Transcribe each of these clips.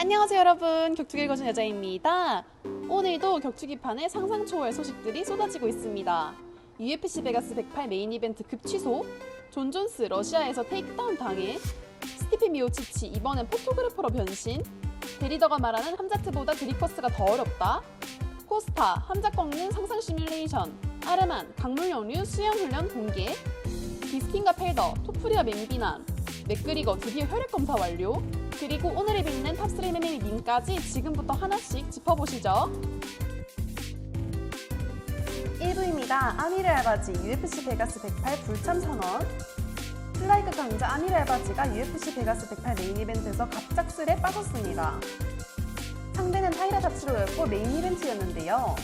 안녕하세요 여러분. 격투기 거신 여자입니다. 오늘도 격투기판에 상상 초월 소식들이 쏟아지고 있습니다. UFC 베가스 108 메인 이벤트 급취소 존 존스 러시아에서 테이크다운 당해 스티피 미오치치 이번엔 포토그래퍼로 변신 데리더가 말하는 함자트보다 드리커스가 더 어렵다 코스타 함자 꺾는 상상 시뮬레이션 아르만 강물 영류 수영 훈련 공개 비스킨과 펠더 토프리와 맹비난 맥그리거 드디어 혈액 검사 완료 그리고 오늘을 빛낸 탑3 MMA 밈까지 지금부터 하나씩 짚어보시죠. 1부입니다. 아미르 알바지 UFC 베가스 108 불참 선언. 플라이크 강자 아미르 알바지가 UFC 베가스 108 메인 이벤트에서 갑작스레 빠졌습니다. 상대는 타이라 다치로였고 메인 이벤트였는데요.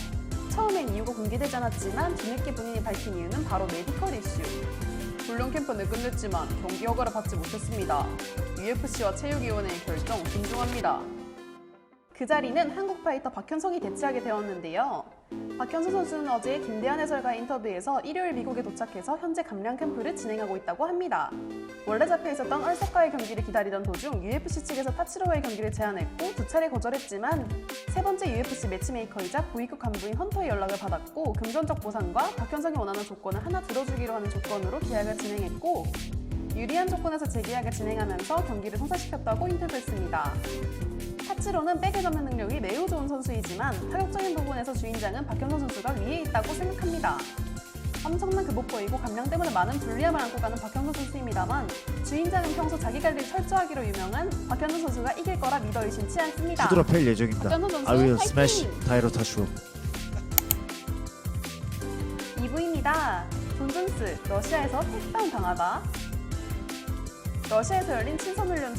처음엔 이유가 공개되지 않았지만 뒤늦게 본인이 밝힌 이유는 바로 메디컬 이슈 훈련 캠프는 끝냈지만 경기 허가를 받지 못했습니다. UFC와 체육위원회의 결정 존중합니다. 그 자리는 한국 파이터 박현성이 대체하게 되었는데요. 박현성 선수는 어제 김대한 해설가의 인터뷰에서 일요일 미국에 도착해서 현재 감량 캠프를 진행하고 있다고 합니다. 원래 잡혀 있었던 얼석과의 경기를 기다리던 도중 UFC 측에서 타치로와의 경기를 제안했고 두 차례 거절했지만 세 번째 UFC 매치메이커이자 고위급 간부인 헌터의 연락을 받았고 금전적 보상과 박현성이 원하는 조건을 하나 들어주기로 하는 조건으로 계약을 진행했고 유리한 조건에서 재계약을 진행하면서 경기를 성사시켰다고 인터뷰했습니다. 타치로는 백을 잡는 능력이 매우 좋은 선수이지만 타격적인 부분에서 주인장은 박현성 선수가 위에 있다고 생각합니다. 엄청난 급복보이고 감량 때문에 많은 불리함을 안고 가는 박현성 선수입니다만 주인장은 평소 자기 관리를 철저하기로 유명한 박현성 선수가 이길 거라 믿어 의심치 않습니다. 두드러 팰 예정입니다. 박현성 선수 I will 파이팅! smash 타이로 타슈. 2부입니다. 존 존스, 러시아에서 택다운 당하다. 러시아에서 열린 친선훈련 중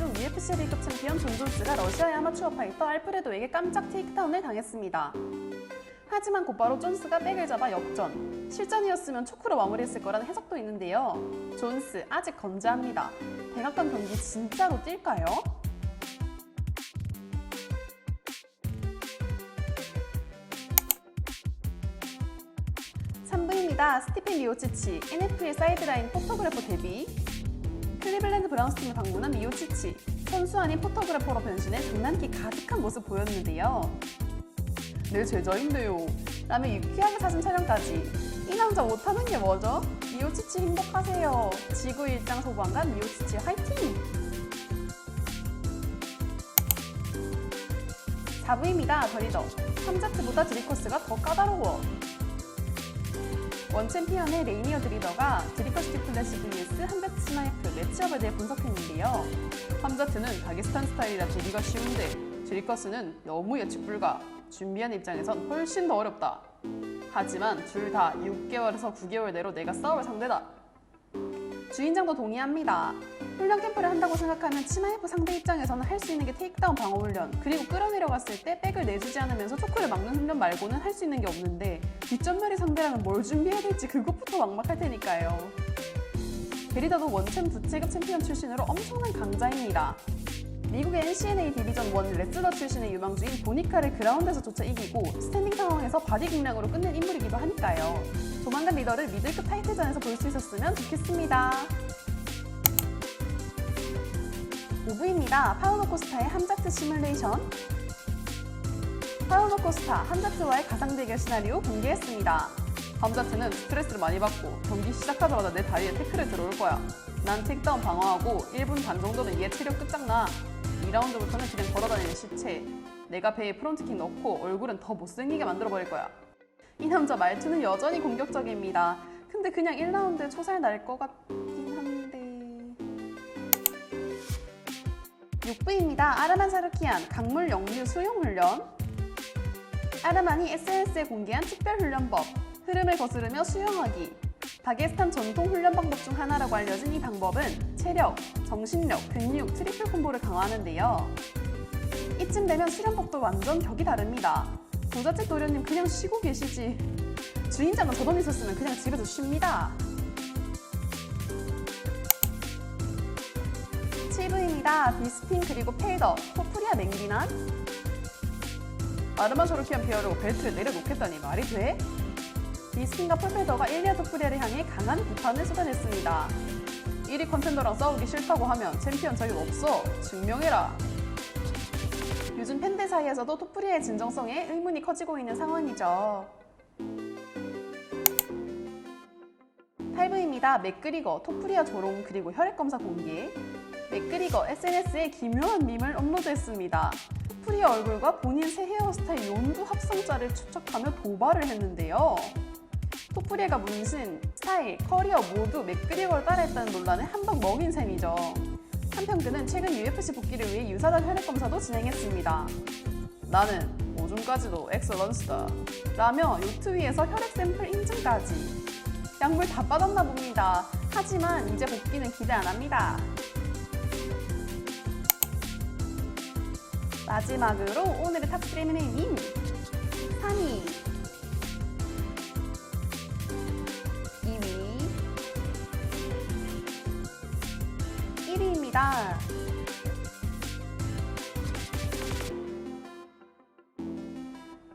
UFC B급 챔피언 존 존스가 러시아의 아마추어 파이터 알프레도에게 깜짝 테이크다운을 당했습니다. 하지만 곧바로 존스가 백을 잡아 역전. 실전이었으면 초크로 마무리했을 거라는 해석도 있는데요. 존스 아직 건재합니다. 백악관 경기 진짜로 뛸까요? 3부입니다. 스티펜 미오치치, NFL 사이드라인 포토그래퍼 데뷔. 클리블랜드 브라운스 팀을 방문한 미오치치. 선수 아닌 포토그래퍼로 변신해 장난기 가득한 모습 보였는데요. 내 제자인데요. 라며 유쾌하게 사진 촬영까지. 이 남자 못하는 게 뭐죠? 미오치치 행복하세요. 지구 일장 소방관 미오치치 화이팅! 4부입니다. 더리더. 3자트보다 드리코스가 더 까다로워. 원 챔피언의 레이니어 드리더가 드리커스티 플래시 vs 한베트 스나이프 매치업에 대해 분석했는데요. 함자트는 다게스탄 스타일이라 되기가 쉬운데 드리커스는 너무 예측 불가. 준비한 입장에선 훨씬 더 어렵다. 하지만 둘 다 6개월에서 9개월 내로 내가 싸울 상대다. 주인장도 동의합니다. 훈련 생각하면 치마이프 상대 입장에서는 할 수 있는 게 테이크다운 방어 훈련, 그리고 끌어내려갔을 때 백을 내주지 않으면서 초크를 막는 훈련 말고는 할 수 있는 게 없는데 뒷전멸이 상대라면 뭘 준비해야 될지 그것부터 막막할 테니까요. 베리더도 원챔 두체급 챔피언 출신으로 엄청난 강자입니다. 미국의 NCNA 디비전 1 레슬러 출신의 유망주인 보니카를 그라운드에서조차 이기고 스탠딩 상황에서 바디 공략으로 끝낸 인물이기도 하니까요. 조만간 리더를 미들급 타이틀전에서 볼 수 있었으면 좋겠습니다. 5부입니다. 파우노 코스타의 함자트 시뮬레이션. 파우노 코스타 함자트와의 가상 대결 시나리오 공개했습니다. 함자트는 스트레스를 많이 받고 경기 시작하자마자 내 다리에 태클을 들어올 거야. 난 택다운 방어하고 1분 반 정도는 얘 체력 끝장나. 2라운드부터는 그냥 걸어다니는 시체. 내가 배에 프론트킥 넣고 얼굴은 더 못생기게 만들어버릴 거야. 이 남자 말투는 여전히 공격적입니다. 근데 그냥 1라운드에 초살 날 것 같 6부입니다. 아르만 사르키안 강물 영유 수용 훈련. 아르만이 SNS에 공개한 특별 훈련법. 흐름을 거스르며 수영하기. 다게스탄 전통 훈련 방법 중 하나라고 알려진 이 방법은 체력, 정신력, 근육, 트리플 콤보를 강화하는데요. 이쯤 되면 수련법도 완전 격이 다릅니다. 부잣집 도련님 그냥 쉬고 계시지. 주인장은 저돈 있었으면 그냥 집에서 쉽니다. 7부입니다. 비스핀 그리고 페이더, 토프리아 맹비난. 아르마 저르키안 피어로 벨트를 내려놓겠다니 말이 돼? 비스핀과 폴페더가 일리아 토프리아를 향해 강한 비판을 쏟아냈습니다. 1위 컨텐더랑 싸우기 싫다고 하면 챔피언 자격 없어. 증명해라. 요즘 팬들 사이에서도 토프리의 진정성에 의문이 커지고 있는 상황이죠. 8부입니다. 맥그리거, 토프리아 조롱, 그리고 혈액검사 공개. 맥그리거 SNS에 기묘한 밈을 업로드했습니다. 프리아 얼굴과 본인 새 헤어스타일 연두 합성자를 추적하며 도발을 했는데요. 토프리아가 문신, 스타일, 커리어 모두 맥그리거를 따라했다는 논란에 한방 먹인 셈이죠. 한편 그는 최근 UFC 복귀를 위해 유사단 혈액 검사도 진행했습니다. 나는 오줌까지도 엑설런스다. 라며 요트 위에서 혈액 샘플 인증까지. 약물 다 빠졌나 봅니다. 하지만 이제 복귀는 기대 안 합니다. 마지막으로 오늘의 탑 3는 민 3위 2위 1위입니다.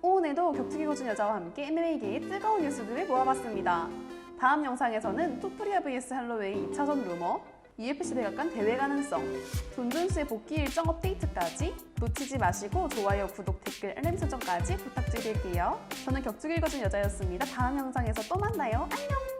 오늘도 격투기 고준 여자와 함께 MMA계의 뜨거운 뉴스들을 모아봤습니다. 다음 영상에서는 토프리아 vs 할로웨이 2차전 루머, UFC 백악관 대회 가능성, 존존스의 복귀 일정 업데이트까지 놓치지 마시고 좋아요, 구독, 댓글, 알림 설정까지 부탁드릴게요. 저는 격투기 고준 여자였습니다. 다음 영상에서 또 만나요. 안녕!